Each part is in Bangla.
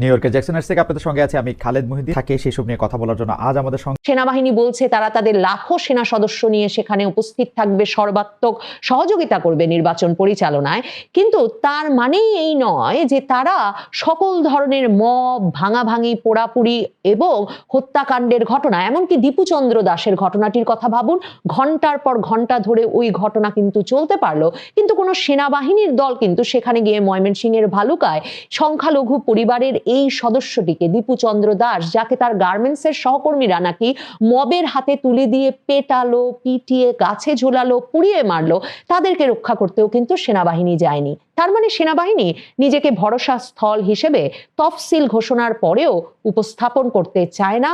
নিউ ইয়র্কের জ্যাকসনের থেকে আপনাদের সঙ্গে আছে আমি খালেদ মহিদ্দিন। থাকে সেসব নিয়ে কথা বলার জন্য আজ আমাদের সঙ্গে সেনাবাহিনী বলছে তারা তাদের লাখো সেনা সদস্য নিয়ে সেখানে উপস্থিত থাকবে, সর্বাত্মক সহযোগিতা করবে নির্বাচন পরিচালনায়। কিন্তু তার মানেই এই নয় যে তারা সকল ধরনের মব, ভাঙাভাঙি পোড়াপুরি এবং হত্যাকাণ্ডের ঘটনা, এমনকি দীপুচন্দ্র দাসের ঘটনাটির কথা ভাবুন, ঘণ্টার পর ঘণ্টা ধরে ওই ঘটনা কিন্তু চলতে পারল। কিন্তু কোনো সেনাবাহিনীর দল কিন্তু সেখানে গিয়ে ময়মনসিংহের ভালুকায় সংখ্যালঘু পরিবারের এই সদস্যটিকে দীপুচন্দ্র দাস, যাকে তার গার্মেন্টসের সহকর্মীরা নাকি মবের হাতে তুলে দিয়ে পেটালো, পিটিয়ে, গাছে ঝোলালো, পুড়িয়ে মারলো, তাদেরকে রক্ষা করতেও কিন্তু সেনাবাহিনী যায়নি। তার মানে সেনাবাহিনী নিজেকে ভরসা স্থল হিসেবে তফসিল ঘোষণার পরেও উপস্থাপন করতে চায় না।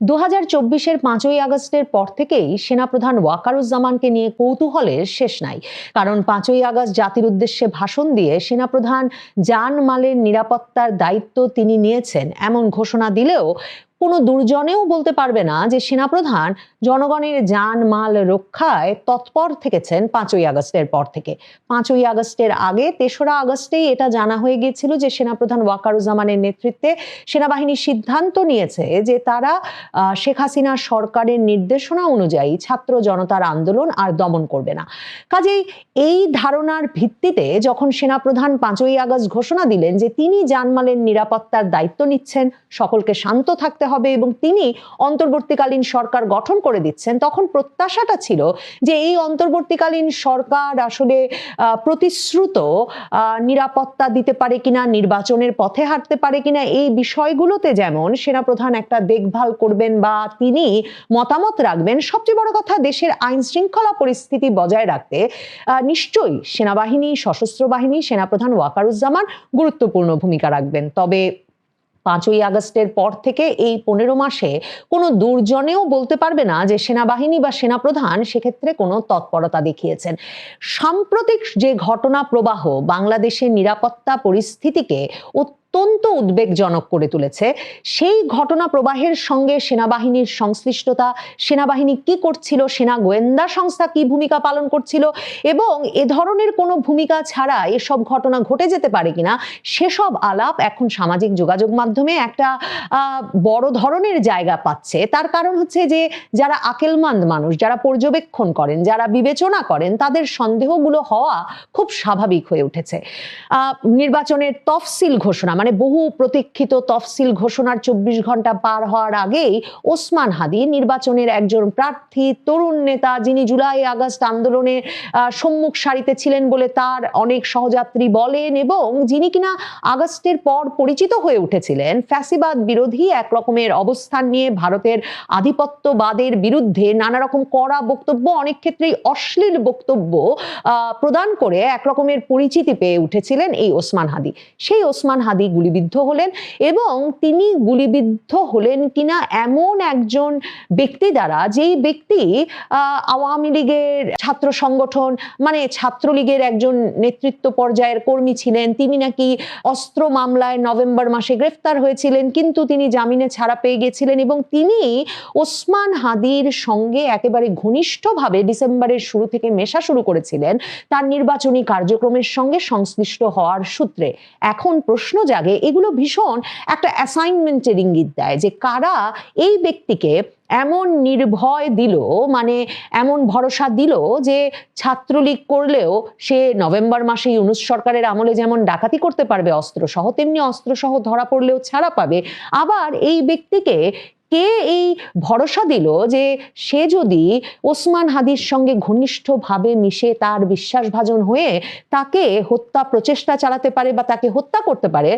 দু হাজার চব্বিশের পাঁচই আগস্টের পর থেকেই সেনাপ্রধান ওয়াকারুজ্জামানকে নিয়ে কৌতূহলের শেষ নাই। কারণ পাঁচই আগস্ট জাতির উদ্দেশ্যে ভাষণ দিয়ে সেনাপ্রধান জানমালের নিরাপত্তার দায়িত্ব তিনি নিয়েছেন। এমন ঘোষণা দিলেও কোনো দুর্জনেও বলতে পারবে না যে সেনাপ্রধান জনগণের যান মাল রক্ষায় তৎপর থেকেছেন পাঁচই আগস্টের পর থেকে। পাঁচই আগস্টের আগে তেসরা আগস্টেই এটা জানা হয়ে গিয়েছিল যে সেনাপ্রধান ওয়াকারুজ্জামানের নেতৃত্বে সেনাবাহিনী সিদ্ধান্ত নিয়েছে যে তারা শেখ হাসিনা সরকারের নির্দেশনা অনুযায়ী ছাত্র জনতার আন্দোলন আর দমন করবে না। কাজেই এই ধারণার ভিত্তিতে যখন সেনাপ্রধান পাঁচই আগস্ট ঘোষণা দিলেন যে তিনি জানমালের নিরাপত্তার দায়িত্ব নিচ্ছেন, সকলকে শান্ত থাকতে এবং তিনি অন্তর্বর্তীকালীন সরকার গঠন করে দিচ্ছেন, তখন প্রত্যাশাটা ছিল যে এই অন্তর্বর্তীকালীন সরকার আসলে প্রতিশ্রুত নিরাপত্তা দিতে পারে কিনা, নির্বাচনের পথে হাঁটতে পারে কিনা, এই বিষয়গুলোতে যেমন সেনাপ্রধান একটা দেখভাল করবেন বা তিনি মতামত রাখবেন, সবচেয়ে বড় কথা দেশের আইন শৃঙ্খলা পরিস্থিতি বজায় রাখতে নিশ্চয়ই সেনাবাহিনী, সশস্ত্র বাহিনী, সেনাপ্রধান ওয়াকারুজ্জামান গুরুত্বপূর্ণ ভূমিকা রাখবেন। তবে পাঁচই আগস্টের পর থেকে এই পনেরো মাসে কোনো দুর্জনেও বলতে পারবে না যে সেনাবাহিনী বা সেনাপ্রধান সেক্ষেত্রে কোনো তৎপরতা দেখিয়েছেন। সাম্প্রতিক যে ঘটনা প্রবাহ, বাংলাদেশের নিরাপত্তা পরিস্থিতিকে অত্যন্ত উদ্বেগজনক করে তুলেছে। সেই ঘটনা প্রবাহের সঙ্গে সেনাবাহিনীর সংশ্লিষ্টতা, সেনাবাহিনী কি করছিল, সেনা গোয়েন্দা সংস্থা কি ভূমিকা পালন করছিল এবং এ ধরনের কোনো ভূমিকা ছাড়া এসব ঘটনা ঘটে যেতে পারে কিনা, সেসব আলাপ এখন সামাজিক যোগাযোগ মাধ্যমে একটা বড় ধরনের জায়গা পাচ্ছে। তার কারণ হচ্ছে যে, যারা আকেলমান্দ মানুষ, যারা পর্যবেক্ষণ করেন, যারা বিবেচনা করেন, তাদের সন্দেহগুলো হওয়া খুব স্বাভাবিক হয়ে উঠেছে। নির্বাচনের তফসিল ঘোষণা মানে বহু প্রতীক্ষিত তফসিল ঘোষণার চব্বিশ ঘণ্টা পার হওয়ার আগেই ওসমান হাদি নির্বাচনের একজন প্রার্থী, তরুণ নেতা যিনি জুলাই আগস্ট আন্দোলনে সম্মুখ সারিতে ছিলেন বলে তার অনেক সহযাত্রী বলেন এবং যিনি কিনা আগস্টের পর পরিচিত হয়ে উঠেছিলেন, ফ্যাসিবাদ বিরোধী এক রকমের অবস্থান নিয়ে ভারতের আধিপত্যবাদের বিরুদ্ধে নানা রকম কড়া বক্তব্য, অনেক ক্ষেত্রেই অশ্লীল বক্তব্য প্রদান করে এক রকমের পরিচিতি পেয়ে উঠেছিলেন এই ওসমান হাদি। সেই ওসমান হাদি গুলিবিদ্ধ হলেন এবং তিনি গুলিবিদ্ধ হলেন কিনা এমন একজন ব্যক্তি দ্বারা যেই ব্যক্তি আওয়ামী লীগের ছাত্র সংগঠন মানে ছাত্রলীগের একজন নেতৃত্ব পর্যায়ের কর্মী ছিলেন, তিনি নাকি অস্ত্র মামলায় নভেম্বর মাসে গ্রেফতার হয়েছিলেন, কিন্তু তিনি জামিনে ছাড়া পেয়ে গেছিলেন এবং তিনি ওসমান হাদির সঙ্গে একেবারে ঘনিষ্ঠভাবে ডিসেম্বরের শুরু থেকে মেশা শুরু করেছিলেন। তার নির্বাচনী কার্যক্রমের সঙ্গে সংশ্লিষ্ট হওয়ার সূত্রে। এখন প্রশ্ন জাগে এগুলো ভীষণ একটা অ্যাসাইনমেন্টের ইঙ্গিত দেয় যে কারা এই ব্যক্তিকে এমন নির্ভয় দিল মানে এমন ভরসা দিল যে ছাত্রলীগ করলেও সে নভেম্বর মাসে ইউনুস সরকারের আমলে যেমন ডাকাতি করতে পারবে অস্ত্রসহ, তেমনি অস্ত্রসহ ধরা পড়লেও ছাড়া পাবে। আবার এই ব্যক্তিকে কে এই ভরসা দিল যে সে যদি ওসমান হাদির সঙ্গে ঘনিষ্ঠভাবে মিশে তার বিশ্বাসভাজন হয়ে তাকে হত্যা প্রচেষ্টা চালাতে পারে বা তাকে হত্যা করতে পারে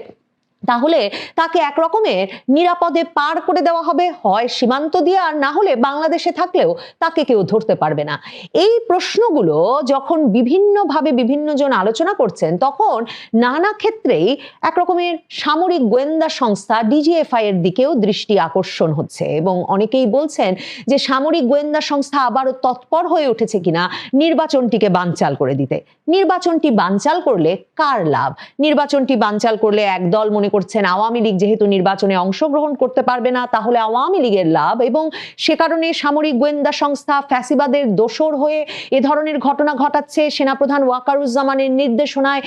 তাহলে তাকে এক রকমের নিরাপদে পার করে দেওয়া হবে, হয় সীমান্ত দিয়ে, আর না হলে বাংলাদেশে থাকলেও তাকে কেউ ধরতে পারবে না। এই প্রশ্নগুলো যখন বিভিন্নভাবে বিভিন্ন জন আলোচনা করছেন, তখন নানা ক্ষেত্রেই এক রকমের সামরিক গোয়েন্দা সংস্থা ডিজিএফআই এর দিকেও দৃষ্টি আকর্ষণ হচ্ছে। এবং অনেকেই বলছেন যে সামরিক গোয়েন্দা সংস্থা আবারও তৎপর হয়ে উঠেছে কিনা, নির্বাচনটিকে বানচাল করে দিতে। নির্বাচনটি বানচাল করলে কার লাভ? নির্বাচনটি বানচাল করলে একদল মনে মনে করছেন আওয়ামী লীগ যেহেতু নির্বাচনে অংশগ্রহণ করতে পারবে না, তাহলে আওয়ামী লীগের লাভ এবং সে কারণে সামরিক গোয়েন্দা সংস্থা ফ্যাসিবাদের দোসর হয়ে এ ধরনের ঘটনা ঘটাচ্ছে। সেনাপ্রধান ওয়াকারুজ্জামানের নির্দেশনায়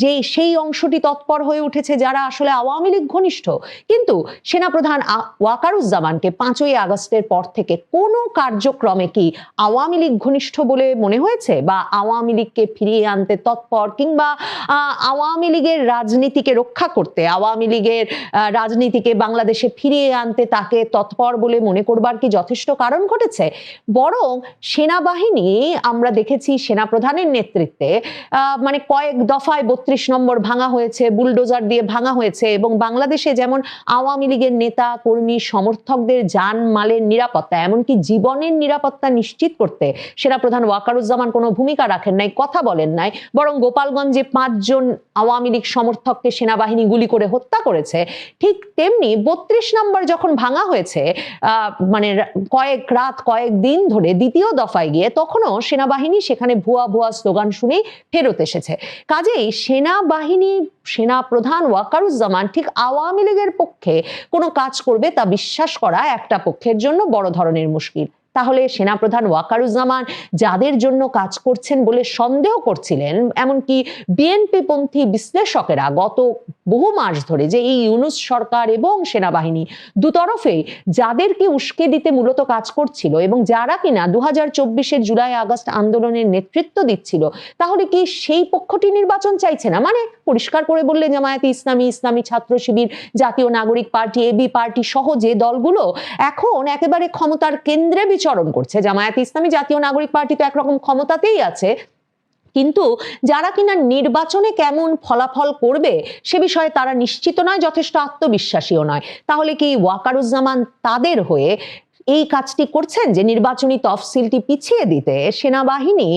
যে সেই অংশটি তৎপর হয়ে উঠেছে যারা আসলে আওয়ামী লীগ ঘনিষ্ঠ। কিন্তু সেনাপ্রধান ওয়াকারুজ্জামানকে পাঁচই আগস্টের পর থেকে কোনো কার্যক্রমে কি আওয়ামী লীগ ঘনিষ্ঠ বলে মনে হয়েছে? বা আওয়ামী লীগকে ফিরিয়ে আনতে তৎপর কিংবা আওয়ামী লীগের রাজনীতিকে রক্ষা করতে আওয়ামী লীগের রাজনীতিকে বাংলাদেশে ফিরিয়ে আনতে তাকে তৎপর বলে মনে করবার কি যথেষ্ট কারণ ঘটেছে? বরং সেনাবাহিনী, আমরা দেখেছি সেনাপ্রধানের নেতৃত্বে মানে কয়েক দফায় বত্রিশ নম্বর ভাঙা হয়েছে, বুলডোজার দিয়ে ভাঙা হয়েছে এবং বাংলাদেশে যেমন আওয়ামী লীগের নেতা, কর্মী, সমর্থকদের যান মালের নিরাপত্তা, এমনকি জীবনের নিরাপত্তা নিশ্চিত করতে সেনাপ্রধান ওয়াকারুজ্জামান কোনো ভূমিকা রাখেন নাই, কথা বলেন নাই। বরং গোপালগঞ্জে পাঁচজন আওয়ামী লীগ সমর্থককে সেনাবাহিনী গুলি করে হত্যা করেছে, ঠিক তেমনি বত্রিশ নম্বর যখন ভাঙা হয়েছে মানে কয়েক রাত, কয়েক দিন ধরে দ্বিতীয় দফায় গিয়ে তখনও সেনাবাহিনী সেখানে ভুয়া ভুয়া স্লোগান শুনেই ফেরত এসেছে। কাজেই সেনাবাহিনী সেনা প্রধান ওয়াকারুজ্জামান ঠিক আওয়ামী লীগের পক্ষে কোনো কাজ করবে তা বিশ্বাস করা একটা পক্ষের জন্য বড় ধরনের মুশকিল। তাহলে সেনাপ্রধান ওয়াকারুজ্জামান যাদের জন্য কাজ করছেন বলে সন্দেহ করছিলেন, এমনকি বিএনপি পন্থী বিশ্লেষকেরা গত বহু মাস ধরে যে এই ইউনুস সরকার এবং সেনাবাহিনী দুতরফে যাদেরকে উস্কে দিতে মূলত কাজ করছিল এবং যারা কিনা দু হাজার চব্বিশের জুলাই আগস্ট আন্দোলনের নেতৃত্ব দিচ্ছিল, তাহলে কি সেই পক্ষটি নির্বাচন চাইছে না? মানে পরিষ্কার করে বললে জামায়াতে ইসলামী ইসলামী ছাত্র শিবির, জাতীয় নাগরিক পার্টি এবি পার্টি সহ যে দলগুলো এখন একেবারে ক্ষমতার কেন্দ্রে বিচরণ করছে। জামায়াত ইসলামী জাতীয় নাগরিক পার্টি তো একরকম ক্ষমতাতেই আছে। কিন্তু যারা কিনা নির্বাচনে কেমন ফলাফল করবে সে বিষয়ে তারা নিশ্চিত নয়, যথেষ্ট আত্মবিশ্বাসীও নয়। তাহলে কি ওয়াকারুজ্জামান তাদের হয়ে এই কাজটি করছেন যে নির্বাচনী তফসিলটি পিছিয়ে দিতে সেনাবাহিনী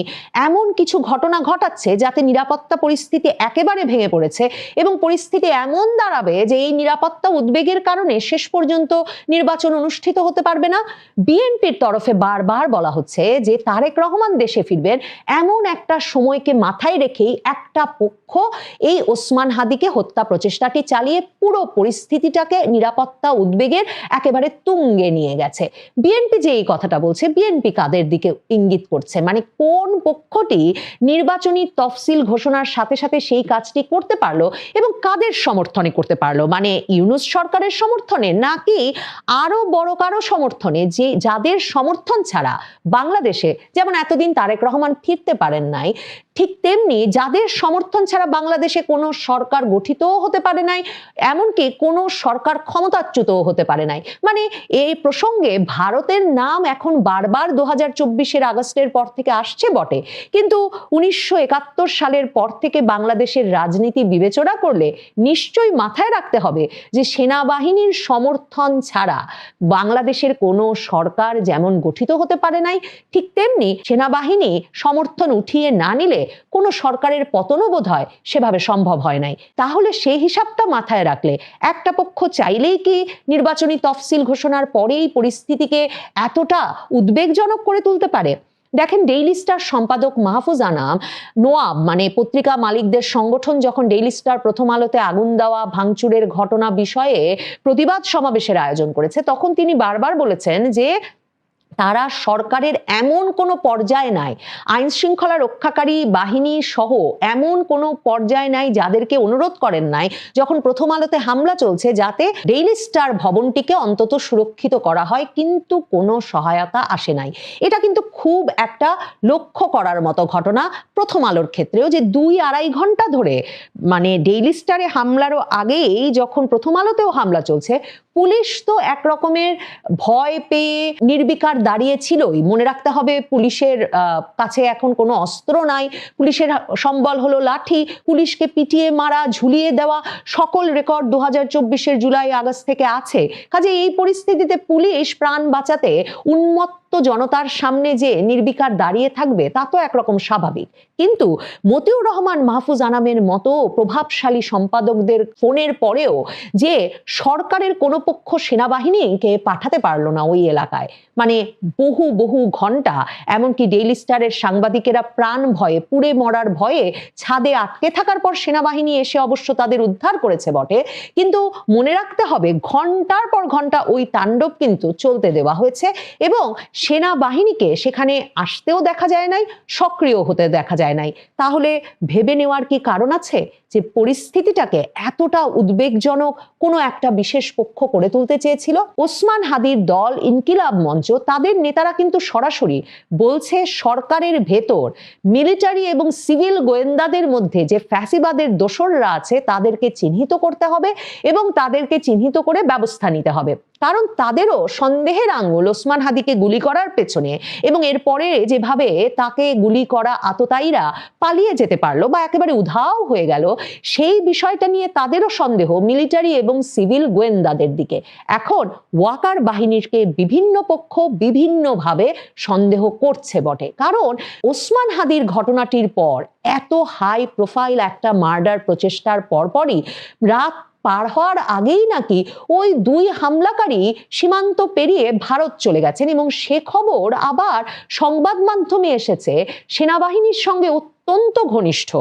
এমন কিছু ঘটনা ঘটাচ্ছে যাতে নিরাপত্তা পরিস্থিতি একেবারে ভেঙে পড়েছে এবং পরিস্থিতি এমন দাঁড়াবে যে এই নিরাপত্তা উদ্বেগের কারণে শেষ পর্যন্ত নির্বাচন অনুষ্ঠিত হতে পারবে না। বিএনপির তরফে বারবার বলা হচ্ছে যে তারেক রহমান দেশে ফিরবেন এমন একটা সময়কে মাথায় রেখেই একটা পক্ষ এই ওসমান হাদিকে হত্যা প্রচেষ্টাটি চালিয়ে পুরো পরিস্থিতিটাকে নিরাপত্তা উদ্বেগের একেবারে তুঙ্গে নিয়ে গেছে। বিএনপি যে এই কথাটা বলছে বিএনপি কাদের দিকে ইঙ্গিত করছে? মানে কোন পক্ষটি নির্বাচনী তফসিল ঘোষণার সাথে সাথে সেই কাজটি করতে পারল এবং কাদের সমর্থনে করতে পারল? মানে ইউনুস সরকারের সমর্থনে নাকি আরও বড় কারও সমর্থনে যে যাদের সমর্থন ছাড়া বাংলাদেশে, যেমন এতদিন তারেক রহমান ফিরতে পারেন নাই ঠিক তেমনি যাদের সমর্থন ছাড়া বাংলাদেশে কোনো সরকার গঠিতও হতে পারে নাই, এমনকি কোনো সরকার ক্ষমতাচ্যুতও হতে পারে নাই। মানে এই প্রসঙ্গে ভারতের নাম এখন বারবার দু হাজার চব্বিশের আগস্টের পর থেকে আসছে বটে। কিন্তু উনিশশো একাত্তর সালের পর থেকে বাংলাদেশের রাজনীতি বিবেচনা করলে নিশ্চয়ই মাথায় রাখতে হবে যে সেনাবাহিনীর সমর্থন ছাড়া বাংলাদেশের কোনো সরকার যেমন গঠিত হতে পারে নাই, ঠিক তেমনি সেনাবাহিনী সমর্থন উঠিয়ে না নিলে কোনো সরকারের পতনও বোধ হয় সেভাবে সম্ভব হয় নাই। তাহলে সেই হিসাবটা মাথায় রাখলে একটা পক্ষ চাইলেই কি নির্বাচনী তফসিল ঘোষণার পরেই পরিস্থিতিকে এতটা উদ্বেগজনক করে তুলতে পারে? দেখেন ডেইলি স্টার সম্পাদক মাহফুজ আনাম, নোয়াব মানে পত্রিকা মালিকদের সংগঠন যখন ডেইলি স্টার প্রথম আলোতে আগুন দেওয়া, ভাঙচুরের ঘটনা বিষয়ে প্রতিবাদ সমাবেশের আয়োজন করেছে, তখন তিনি বারবার বলেছেন যে তারা সরকারের এমন কোনো পর্যায়ে নাই, আইন শৃঙ্খলা রক্ষাকারী বাহিনী সহ এমন কোনো পর্যায়ে নাই যাদেরকে অনুরোধ করেন নাই, যখন প্রথম আলোতে হামলা চলছে যাতে ডেইলি স্টার ভবনটিকে অন্তত সুরক্ষিত করা হয়, কিন্তু কোনো সহায়তা আসে নাই। এটা কিন্তু খুব একটা লক্ষ্য করার মতো ঘটনা প্রথম আলোর ক্ষেত্রেও যে দুই আড়াই ঘণ্টা ধরে মানে ডেইলি স্টারে হামলারও আগেই যখন প্রথম আলোতেও হামলা চলছে পুলিশ তো একরকমের ভয় পেয়ে নির্বিকার দাঁড়িয়ে ছিলই মনে রাখতে হবে পুলিশের কাছে এখন কোনো অস্ত্র নাই। পুলিশের সম্বল হলো লাঠি, পুলিশকে পিটিয়ে মারা, ঝুলিয়ে দেওয়া, সকল রেকর্ড দু হাজার চব্বিশের জুলাই আগস্ট থেকে আছে। কাজে এই পরিস্থিতিতে পুলিশ প্রাণ বাঁচাতে উন্মত্ত জনতার সামনে যে নির্বিকার দাঁড়িয়ে থাকবে, তা তো একরকম স্বাভাবিক। কিন্তু মতিউর রহমান, মাহফুজ আনামের মতো প্রভাবশালী সম্পাদকদের ফোনের পরেও যে সরকারের কোনো পক্ষ সেনাবাহিনীকে পাঠাতে পারল না ওই এলাকায় মানে বহু বহু ঘণ্টা, এমনকি ডেইলি স্টারের সাংবাদিকেরা প্রাণ ভয়ে, পুড়ে মরার ভয়ে ছাদে আটকে থাকার পর সেনাবাহিনী এসে অবশ্য তাদের উদ্ধার করেছে বটে। কিন্তু মনে রাখতে হবে, ঘণ্টার পর ঘণ্টা ওই তাণ্ডব কিন্তু চলতে দেওয়া হয়েছে এবং সেনাবাহিনীকে সেখানে আসতেও দেখা যায় নাই, সক্রিয় হতে দেখা যায় নাই। তাহলে ভেবে নেওয়ার কি কারণ আছে যে পরিস্থিতিটাকে এতটা উদ্বেগজনক কোনো একটা বিশেষ পক্ষ করে তুলতে চেয়েছিল? ওসমান হাদির দল, ইনকিলাব মঞ্চ, তাদের নেতারা কিন্তু সরাসরি বলছে সরকারের ভেতর মিলিটারি এবং সিভিল গোয়েন্দাদের মধ্যে যে ফ্যাসিবাদের দোসররা আছে, তাদেরকে চিহ্নিত করতে হবে এবং তাদেরকে চিহ্নিত করে ব্যবস্থা নিতে হবে। কারণ তাদেরও সন্দেহের আঙ্গুল ওসমান হাদিকে গুলি করার পেছনে এবং এরপরে যেভাবে তাকে গুলি করা আততায়ীরা পালিয়ে যেতে পারল বা একেবারে উধাও হয়ে গেল, সেই বিষয়টা নিয়ে তাদেরও সন্দেহ মিলিটারি এবং সিভিল গোয়েন্দাদের দিকে। এখন ওয়াকার বাহিনীকে বিভিন্ন পক্ষ বিভিন্নভাবে সন্দেহ করছে বটে। কারণ ওসমান হাদির ঘটনাটির পর এত হাই প্রোফাইল একটা মার্ডার প্রচেষ্টার পরপরই রাত পার হওয়ার আগেই নাকি ওই দুই হামলাকারী সীমান্ত পেরিয়ে ভারত চলে গেছেন এবং সে খবর আবার সংবাদ মাধ্যমে এসেছে, সেনাবাহিনীর সঙ্গে অত্যন্ত ঘনিষ্ঠ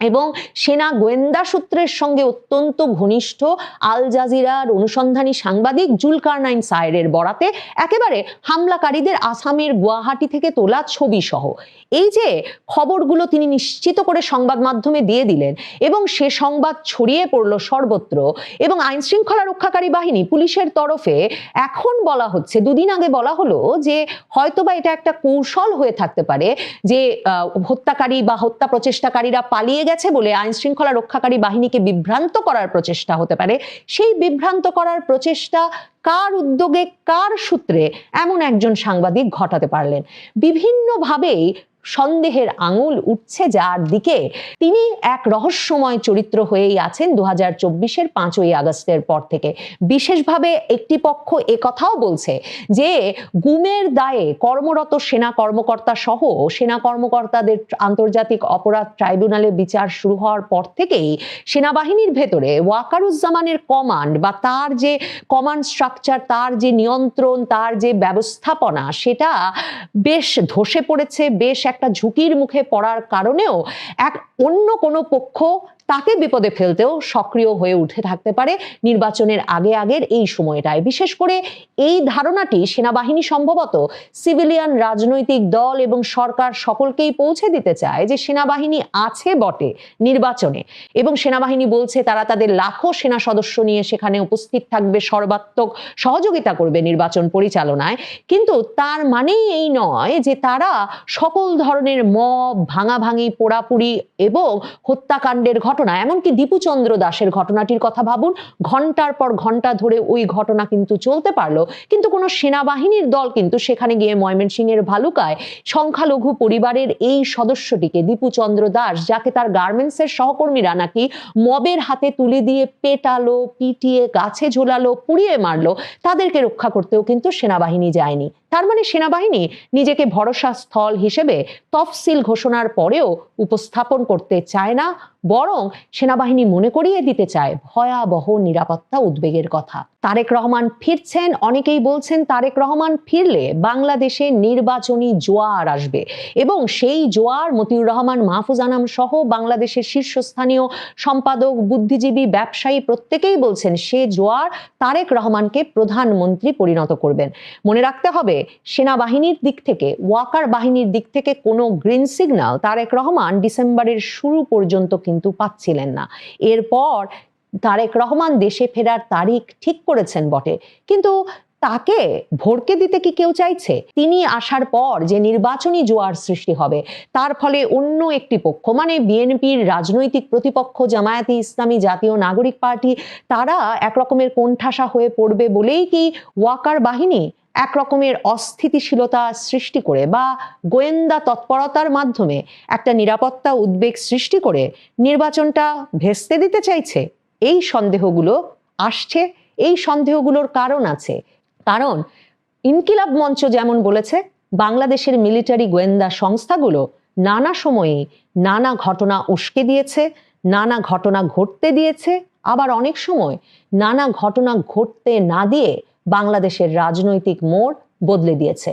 এবং সেনা গোয়েন্দা সূত্রের সঙ্গে অত্যন্ত ঘনিষ্ঠ আল জাজিরার অনুসন্ধানী সাংবাদিক জুলকারনাইন সায়েরের বরাতে একেবারে হামলাকারীদের আসামের গুয়াহাটি থেকে তোলা ছবি সহ এই যে খবরগুলো তিনি নিশ্চিত করে সংবাদ মাধ্যমে দিয়ে দিলেন এবং সে সংবাদ ছড়িয়ে পড়ল সর্বত্র এবং আইন শৃঙ্খলা রক্ষাকারী বাহিনী পুলিশের তরফে এখন বলা হচ্ছে, দুদিন আগে বলা হলো যে হয়তোবা এটা একটা কৌশল হয়ে থাকতে পারে যে হত্যাকারী বা হত্যা প্রচেষ্টাকারীরা পালিয়ে গেছে বলে আইন শৃঙ্খলা রক্ষাকারী বাহিনীকে বিভ্রান্ত করার প্রচেষ্টা হতে পারে। সেই বিভ্রান্ত করার প্রচেষ্টা কার উদ্যোগে, কার সূত্রে এমন একজন সাংবাদিক ঘটাতে পারলেন? বিভিন্নভাবেই সন্দেহের আঙুল উঠছে যার দিকে। তিনি এক রহস্যময় চরিত্র হয়েই আছেন দু হাজার চব্বিশের পাঁচই আগস্টের পর থেকে। বিশেষভাবে একটি পক্ষ কথাও বলছে যে, গুমের দায়ে কর্মরত সেনা কর্মকর্তা সহ সেনা কর্মকর্তাদের আন্তর্জাতিক অপরাধ ট্রাইব্যুনালে বিচার শুরু হওয়ার পর থেকেই সেনাবাহিনীর ভেতরে ওয়াকারুজ্জামানের কমান্ড বা তার যে কমান্ড স্ট্রাকচার তার যে নিয়ন্ত্রণ, তার যে ব্যবস্থাপনা, সেটা বেশ ধসে পড়েছে, বেশ একটা ঝুঁকির মুখে পড়ার কারণেও এক অন্য কোনো পক্ষ তাকে বিপদে ফেলতেও সক্রিয় হয়ে উঠে থাকতে পারে নির্বাচনের আগে আগের এই সময়টায়। বিশেষ করে এই ধারণাটি সেনাবাহিনী সম্ভবত সিভিলিয়ান রাজনৈতিক দল এবং সরকার সকলকেই পৌঁছে দিতে চায় যে সেনাবাহিনী আছে বটে নির্বাচনে। এবং সেনাবাহিনী বলছে তারা তাদের লাখো সেনা সদস্য নিয়ে সেখানে উপস্থিত থাকবে, সর্বাত্মক সহযোগিতা করবে নির্বাচন পরিচালনায়। কিন্তু তার মানেই এই নয় যে তারা সকল ধরনের মব, ভাঙাভাঙি পোড়াপুরি এবং হত্যাকাণ্ডের ঘটনা এমনকি দীপুচন্দ্র দাসের ঘটনাটির কথা ভাবুন, ঘণ্টার পর ঘণ্টা ধরে ওই ঘটনা কিন্তু চলতে পারল। কিন্তু কোনো সেনাবাহিনীর দল কিন্তু সেখানে গিয়ে ময়মনসিংহের ভালুকায় সংখ্যালঘু পরিবারের এই সদস্যটিকে দীপুচন্দ্র দাস, যাকে তার গার্মেন্টসের সহকর্মীরা নাকি মবের হাতে তুলে দিয়ে পেটালো, পিটিয়ে, গাছে ঝোলালো, পুড়িয়ে মারলো, তাদেরকে রক্ষা করতেও কিন্তু সেনাবাহিনী যায়নি। তার মানে সেনাবাহিনী নিজেকে ভরসা স্থল হিসেবে তফসিল ঘোষণার পরেও উপস্থাপন করতে চায় না, বরং সেনাবাহিনী মনে করিয়ে দিতে চায় ভয়াবহ নিরাপত্তা উদ্বেগের কথা। তারেক রহমান ফিরছেন। অনেকেই বলছেন তারেক রহমান ফিরলে বাংলাদেশে নির্বাচনী জোয়ার আসবে এবং সেই জোয়ার মতিউর রহমান, মাহফুজ আনাম সহ বাংলাদেশের শীর্ষস্থানীয় সম্পাদক, বুদ্ধিজীবী, ব্যবসায়ী প্রত্যেকেই বলছেন সে জোয়ার তারেক রহমানকে প্রধানমন্ত্রী পরিণত করবেন। মনে রাখতে হবে, সেনাবাহিনীর দিক থেকে, ওয়াকার বাহিনীর দিক থেকে কোনো গ্রিন সিগন্যাল তারেক রহমান ডিসেম্বরের শুরু পর্যন্ত কিন্তু পাচ্ছিলেন না। এরপর তারেক রহমান দেশে ফেরার তারিখ ঠিক করেছেন বটে। কিন্তু তাকে ভরকে দিতে কি কেউ চাইছে? তিনি আসার পর যে নির্বাচনী জোয়ার সৃষ্টি হবে, তার ফলে অন্য একটি পক্ষ মানে বিএনপির রাজনৈতিক প্রতিপক্ষ জামায়াতে ইসলামী জাতীয় নাগরিক পার্টি, তারা একরকমের কোণঠাসা হয়ে পড়বে বলেই কি ওয়াকার বাহিনী এক রকমের অস্থিতিশীলতা সৃষ্টি করে বা গোয়েন্দা তৎপরতার মাধ্যমে একটা নিরাপত্তা উদ্বেগ সৃষ্টি করে নির্বাচনটা ভেস্তে দিতে চাইছে? এই সন্দেহগুলো আসছে, এই সন্দেহগুলোর কারণ আছে। কারণ ইনকিলাব মঞ্চ যেমন বলেছে, বাংলাদেশের মিলিটারি গোয়েন্দা সংস্থাগুলো নানা সময়ে নানা ঘটনা উস্কে দিয়েছে, নানা ঘটনা ঘটতে দিয়েছে, আবার অনেক সময় নানা ঘটনা ঘটতে না দিয়ে বাংলাদেশের রাজনৈতিক মোড় বদলে দিয়েছে।